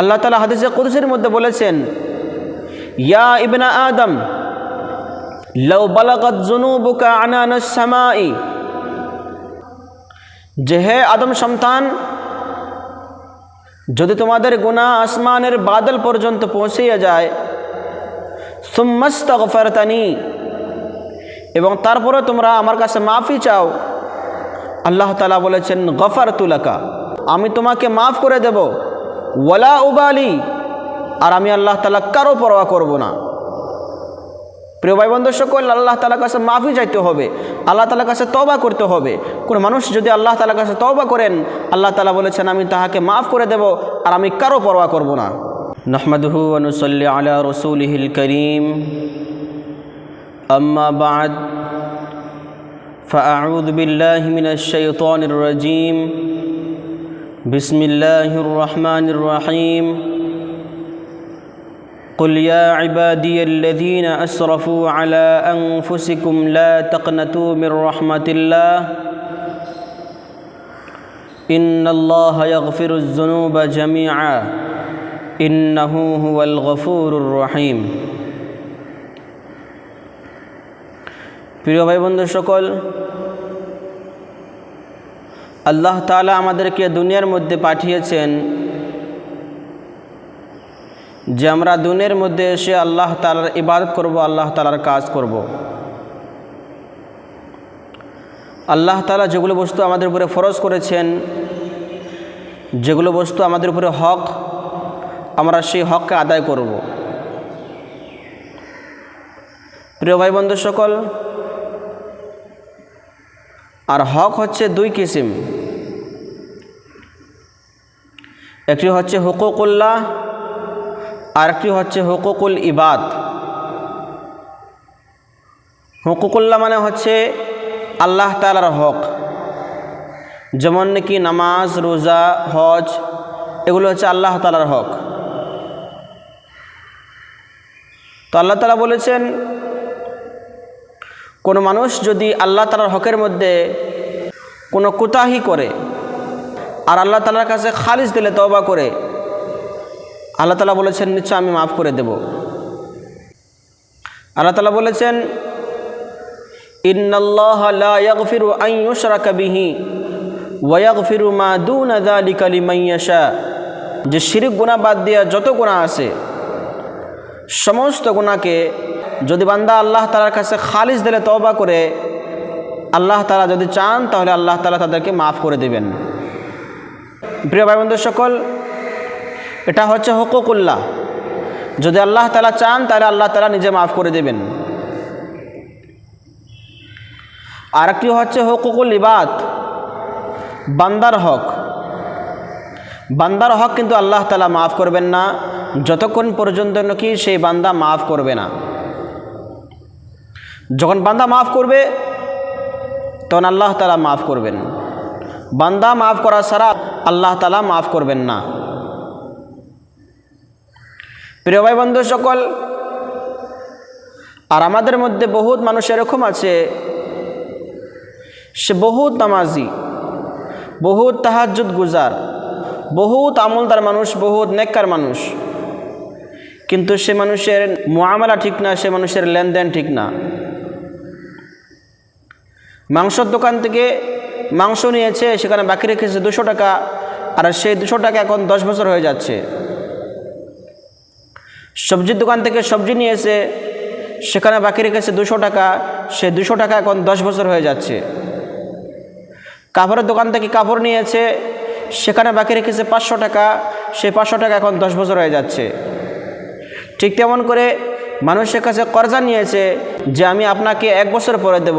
আল্লাহ তালা হাদিসে কুদসের মধ্যে বলেছেন, ইয়া ইবনা আদম লও বালাগত জুনুবুকা আনানাস সামাই। যে হে আদম সন্তান, যদি তোমাদের গুনাহ আসমানের বাদল পর্যন্ত পৌঁছিয়ে যায় সুম্মস্ত গফরতানি এবং তারপরে তোমরা আমার কাছে মাফি চাও, আল্লাহ তালা বলেছেন গফার তুলাকা আমি তোমাকে মাফ করে দেব। ওয়ালা উবালি আর আমি আল্লাহ তালা কারো পরোয়া করব না প্রিয় ভাই বন্ধু সকল আল্লাহ তালার কাছে মাফি চাইতে হবে আল্লাহ তালার কাছে তবা করতে হবে কোনো মানুষ যদি আল্লাহ তালার কাছে তবা করেন আল্লাহ তালা বলেছেন আমি তাহাকে মাফ করে দেব আর আমি কারো পরোয়া করব না নহমদহু অনুসল্লি আলা রসুলহিল করিম أما بعد فأعوذ بالله من الشيطان الرجيم بسم الله الرحمن الرحيم قل يا عبادي الذين أسرفوا على أنفسكم لا تقنطوا من رحمة الله إن الله يغفر الذنوب جميعا إنه هو الغفور الرحيم প্রিয় ভাই বন্ধু সকল আল্লাহ তালা আমাদেরকে দুনিয়ার মধ্যে পাঠিয়েছেন যে আমরা দুনিয়ার মধ্যে এসে আল্লাহ তালার ইবাদত করব, আল্লাহ তালার কাজ করব। আল্লাহ তালা যেগুলো বস্তু আমাদের উপরে ফরজ করেছেন, যেগুলো বস্তু আমাদের উপরে হক, আমরা সেই হককে আদায় করব। প্রিয় ভাই বন্ধু সকল, আর হক হচ্ছে দুই কিসিম। একটি হচ্ছে হুকুকুল্লাহ আর একটি হচ্ছে হুকুকুল ইবাদ। হুকুকুল্লাহ মানে হচ্ছে আল্লাহ তালার হক, যেমন নাকি নামাজ, রোজা, হজ, এগুলো হচ্ছে আল্লাহ তালার হক। তো আল্লাহ তালা বলেছেন, কোনো মানুষ যদি আল্লাহ তালার হকের মধ্যে কোনো কুতাহি করে আর আল্লাহ তালার কাছে খালিজ দিলে তবা করে। আল্লাহ তালা বলেছেন, নিশ্চয় আমি মাফ করে দেব। আল্লাহ তালা বলেছেন ওয়াগফিরু মা যে শিরিক গুণা বাদ দিয়া যত গুণা আছে, সমস্ত গুণাকে যদি বান্দা আল্লাহ তালার কাছে খালিজ দিলে তবা করে, আল্লাহ তালা যদি চান, তাহলে আল্লাহ তালা তাদেরকে মাফ করে দেবেন। প্রিয় ভাই বন্ধু সকল, এটা হচ্ছে হকুকুল্লাহ। যদি আল্লাহ তালা চান, তাহলে আল্লাহ তালা নিজে মাফ করে দেবেন। আর একটি হচ্ছে হকুকুল ইবাদ, বান্দার হক। বান্দার হক কিন্তু আল্লাহ তালা মাফ করবেন না, যতক্ষণ পর্যন্ত নাকি সেই বান্দা মাফ করবে না। যখন বান্দা মাফ করবে, তখন আল্লাহ তালা মাফ করবেন। বান্দা মাফ করা ছাড়া আল্লাহ তালা মাফ করবেন না। প্রিয় ভাই বন্ধু সকল, আর আমাদের মধ্যে বহুত মানুষ এরকম আছে, সে বহুত নামাজি, বহুত তাহাজুদ গুজার, বহুত আমলদার মানুষ, বহুত নেককার মানুষ। কিন্তু সে মানুষের মোয়ামেলা ঠিক না, সে মানুষের লেনদেন ঠিক না। মাংসর দোকান থেকে মাংস নিয়েছে, সেখানে বাকি রেখেছে দুশো টাকা, আর সেই দুশো টাকা এখন দশ বছর হয়ে যাচ্ছে। সবজির দোকান থেকে সবজি নিয়েছে, সেখানে বাকি রেখেছে দুশো টাকা সে দুশো টাকা এখন দশ বছর হয়ে যাচ্ছে। কাপড়ের দোকান থেকে কাপড় নিয়েছে, সেখানে বাকি রেখেছে পাঁচশো টাকা, সেই পাঁচশো টাকা এখন দশ বছর হয়ে যাচ্ছে। ঠিক তেমন করে মানুষের কাছে কর্জা নিয়েছে যে আমি আপনাকে এক বছর পরে দেব।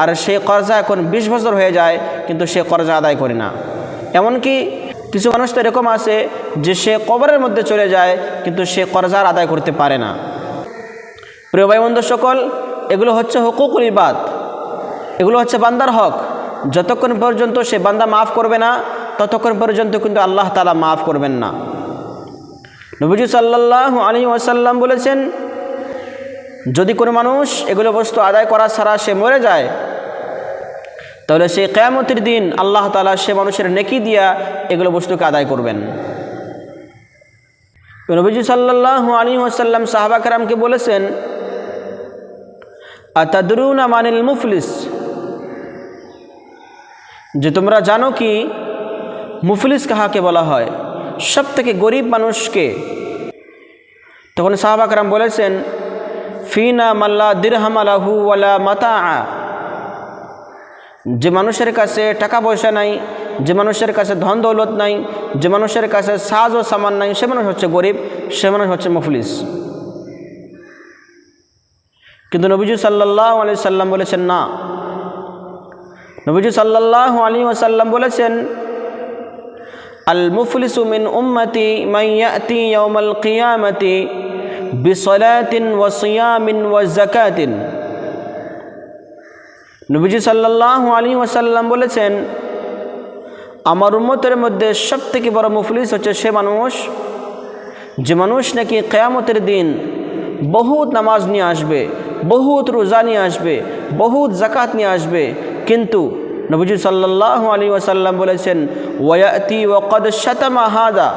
আর সেই কর্জা এখন ২০ বছর হয়ে যায়, কিন্তু সে কর্জা আদায় করে না। এমনকি কিছু মানুষ তো এরকম আছে যে সে কবরের মধ্যে চলে যায়, কিন্তু সে কর্জার আদায় করতে পারে না। প্রিয় ভাই, বন্ধু, সকল, এগুলো হচ্ছে হকুকুল ইবাদ। এগুলো হচ্ছে বান্দার হক। যতক্ষণ পর্যন্ত সে বান্দা মাফ করবে না, ততক্ষণ পর্যন্ত কিন্তু আল্লাহ তালা মাফ করবেন না। নবীজি সাল্লাহ আলী ওয়াসাল্লাম বলেছেন যদি কোনো মানুষ এগুলো বস্তু আদায় করা ছাড়া সে মরে যায়, তাহলে সেই কেয়ামতির দিন আল্লাহ তালা সে মানুষের নেকি দিয়া এগুলো বস্তুকে আদায় করবেন। নবীজি সাল্লাহ আলী ওসাল্লাম সাহাবাকরামকে বলেছেন, আতাদরুনা মানিল মুফলিস? যে তোমরা জানো কি, মুফলিস কাহাকে বলা হয়? সব থেকে গরিব মানুষকে। তখন সাহাবাকরাম বলেছেন ফিনা মাল্লা দিরহাম আলাহু ওয়ালা মাতা যে মানুষের কাছে টাকা পয়সা নাই, যে মানুষের কাছে ধন দৌলত নাই, যে মানুষের কাছে সাজ ও সামান নাই, সে মানুষ হচ্ছে গরিব, সে মানুষ হচ্ছে মুফলিস। কিন্তু নবীজু সাল্লাহ আলি সাল্লাম বলেছেন, না। নবীজু সাল্লাহ আলী ওসাল্লাম বলেছেন, আল মুফলিসু মিন উম্মতি মাইয়াতি ইয়াউমাল কিয়ামতি বিসলাতিন ওয়া ওয়া যাকাতিন। নবীজি সাল্লাহ আলী ওয়াসাল্লাম বলেছেন, আমার উম্মতের মধ্যে সব থেকে বড় মুফলিস হচ্ছে সে মানুষ, যে মানুষ নাকি কেয়ামতের দিন বহুত নামাজ নিয়ে আসবে, বহুত রোজা নিয়ে আসবে, বহুত জাকাত নিয়ে আসবে। কিন্তু নবীজি সাল্লাহ আলী ওয়াসাল্লাম বলেছেন ওয়াতি ওকদ শতমা হাদা।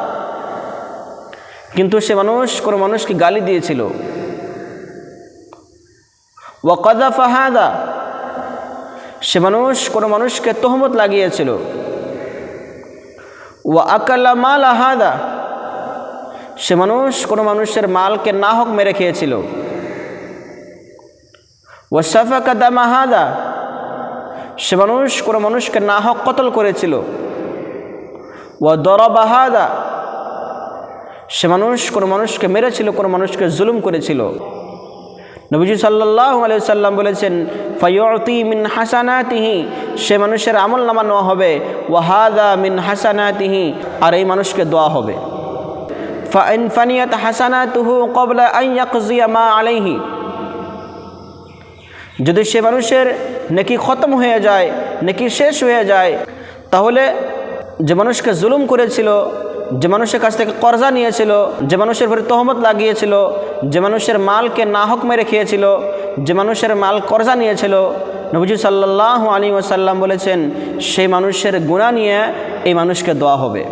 কিন্তু সে মানুষ, কোনো মানুষকে গালি দিয়েছিল। ওয়াকদা ফাহাদা সে মানুষ কোনো মানুষকে তহমত লাগিয়েছিল। ও আকাল্লা মাল আহাদা সে মানুষ কোনো মানুষের মালকে না হক মেরে খেয়েছিল। ও সাফাকা দামাহাদা সে মানুষ কোনো মানুষকে না হক কতল করেছিল। ও দরবাহাদা সে মানুষ কোনো মানুষকে মেরেছিল, কোনো মানুষকে জুলুম করেছিল। নবীজি সাল্লাহ সাল্লাম বলেছেন, ফয়তি মিন হাসানাতিহি সে মানুষের আমল নামা নেওয়া হবে। ওয়াহাদা মিন হাসানাতিহি আর এই মানুষকে দোয়া হবে। ফানিয়াত হাসানাতুহু কবলা আইয়াকিয়া মা আলাইহি যদি সে মানুষের নেকি খতম হয়ে যায়, নেকি শেষ হয়ে যায়, তাহলে যে মানুষকে জুলুম করেছিল যে মানুষের কাছ থেকে কর্জা নিয়েছিল, যে মানুষের ভরে তহমত লাগিয়েছিল, যে মানুষের মালকে নাহক মেরে খেয়েছিল, যে মানুষের মাল কর্জা নিয়েছিল, নবজি সাল্লাহ আলী ওসাল্লাম বলেছেন, সেই মানুষের গুণা নিয়ে এই মানুষকে দেওয়া হবে।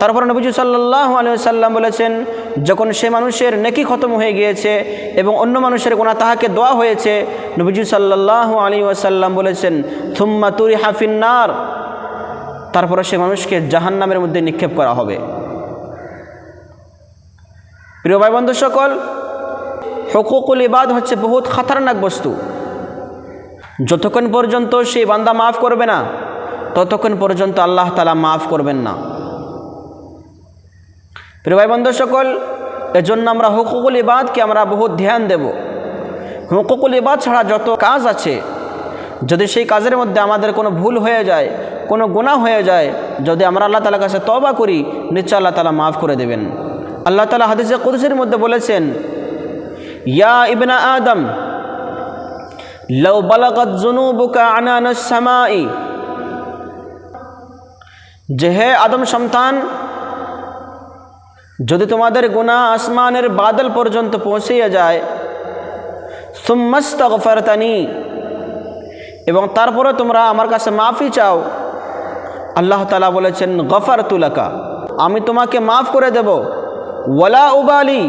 তারপর নবীজি সাল্লাহ আলী সাল্লাম বলেছেন, যখন সে মানুষের নেকি খতম হয়ে গিয়েছে এবং অন্য মানুষের গোনা তাহাকে দোয়া হয়েছে, নবীজি সাল্লাহ আলী ওয়াসাল্লাম বলেছেন, থুম্মা তুরি হাফিন্নার তারপরে সে মানুষকে জাহান্নামের মধ্যে নিক্ষেপ করা হবে। প্রিয় ভাই বন্ধু সকল, হকুকুল ইবাদ হচ্ছে বহুত খাতারনাক বস্তু। যতক্ষণ পর্যন্ত সেই বান্দা মাফ করবে না, ততক্ষণ পর্যন্ত আল্লাহ তালা মাফ করবেন না। প্রিয় ভাই বন্ধু সকল, এজন্য আমরা হুকুকুল ইবাদকে আমরা বহুত ধ্যান দেব। হুকুকুল ইবাদ ছাড়া যত কাজ আছে, যদি সেই কাজের মধ্যে আমাদের কোনো ভুল হয়ে যায় কোনো গুণা হয়ে যায় যদি আমরা আল্লাহ তালার কাছে তবা করি, নিশ্চয় আল্লাহ তালা মাফ করে দেবেন। আল্লাহ তালা হাদিসে কুরসির মধ্যে বলেছেন, ইয়া ইবনা আদম সামাই। যে হে আদম সন্তান, যদি তোমাদের গুণা আসমানের বাদল পর্যন্ত পৌঁছিয়ে যায় সুম্মস্ত গফরতানি এবং তারপরে তোমরা আমার কাছে মাফি চাও আল্লাহ তালা বলেছেন গফার তুলাকা আমি তোমাকে মাফ করে দেব। ওয়ালা উবালি,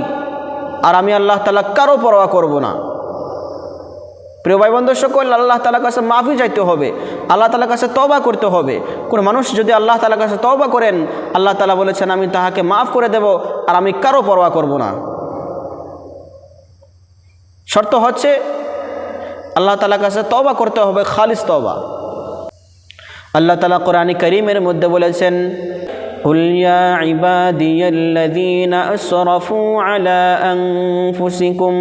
আর আমি আল্লাহ তালা কারও পরোয়া করব না। প্রিয় ভাই বন্ধু সকল আল্লাহ তালার কাছে মাফি চাইতে হবে। আল্লাহ তালার কাছে তবা করতে হবে। কোনো মানুষ যদি আল্লাহ তালার কাছে তবা করেন, আল্লাহ তালা বলেছেন, আমি তাহাকে মাফ করে দেব, আর আমি কারও পরোয়া করব না। শর্ত হচ্ছে, আল্লাহ তালার কাছে তবা করতে হবে, খালিস তবা আল্লাহ তালা কোরআন করিমের মধ্যে বলেছেন قل يا عبادي الذين أسرفوا على أنفسكم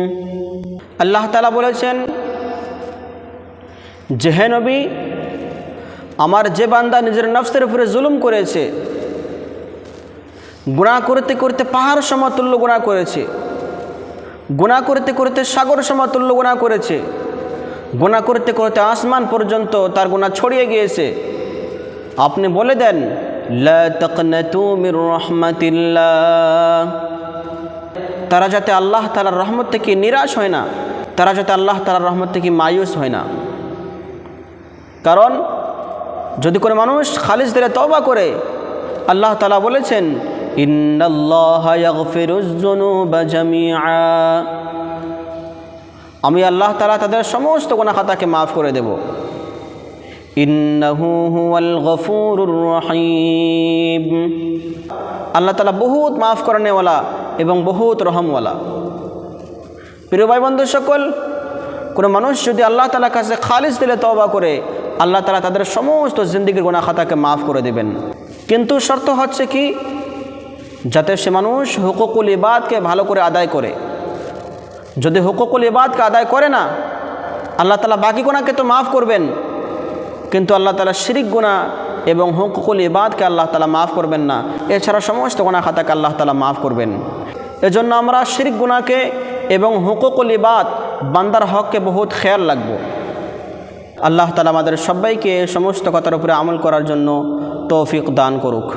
আল্লাহ তালা বলেছেন যে হে নবী আমার যে বান্দা নিজের নফসের উপরে জুলুম করেছে গুণা করতে করতে পাহাড় সমতুল্য গুণা করেছে গুণা করতে করতে সাগর সমতুল্য গুণা করেছে গুণা করতে করতে আসমান পর্যন্ত তার গুণা ছড়িয়ে গিয়েছে আপনি বলে দেন তারা যাতে আল্লাহ তালার রহমত থেকে নিরাশ হয় না, তারা যাতে আল্লাহ তালার রহমত থেকে মায়ুস হয় না। কারণ, যদি কোনো মানুষ খালিস দিলে তবা করে, আল্লাহ তালা বলেছেন আমি আল্লাহ তালা তাদের সমস্ত গুনাহ খাতাকে মাফ করে দেব। ইন্নাহু হুয়াল গফুরুর রহিম। আল্লাহ তাআলা বহুত মাফ করানেওয়ালা এবং বহুত রহমওয়ালা। প্রিয় ভাই বন্ধু সকল, কোনো মানুষ যদি আল্লাহ তালার কাছে খালিস দিলে তওবা করে, আল্লাহ তালা তাদের সমস্ত জিন্দিগির গোনা খাতাকে মাফ করে দেবেন। কিন্তু শর্ত হচ্ছে কি? যাতে সে মানুষ হুকুকুল ইবাদকে ভালো করে আদায় করে। যদি হুকুকুল ইবাদকে আদায় করে না, আল্লাহ তালা বাকি গোনাকে তো মাফ করবেন। কিন্তু আল্লাহ তালা শিরিক গুণা এবং হুকুকুল ইবাদকে আল্লাহ তালা মাফ করবেন না। এছাড়া সমস্ত গোনা খাতাকে আল্লাহ তালা মাফ করবেন। এজন্য আমরা শিরিক গুণাকে এবং হুকুকুল ইবাদ বান্দার হককে বহুত খেয়াল রাখব। আল্লাহ তালা আমাদের সবাইকে সমস্ত কথার উপরে আমল করার জন্য তৌফিক দান করুক।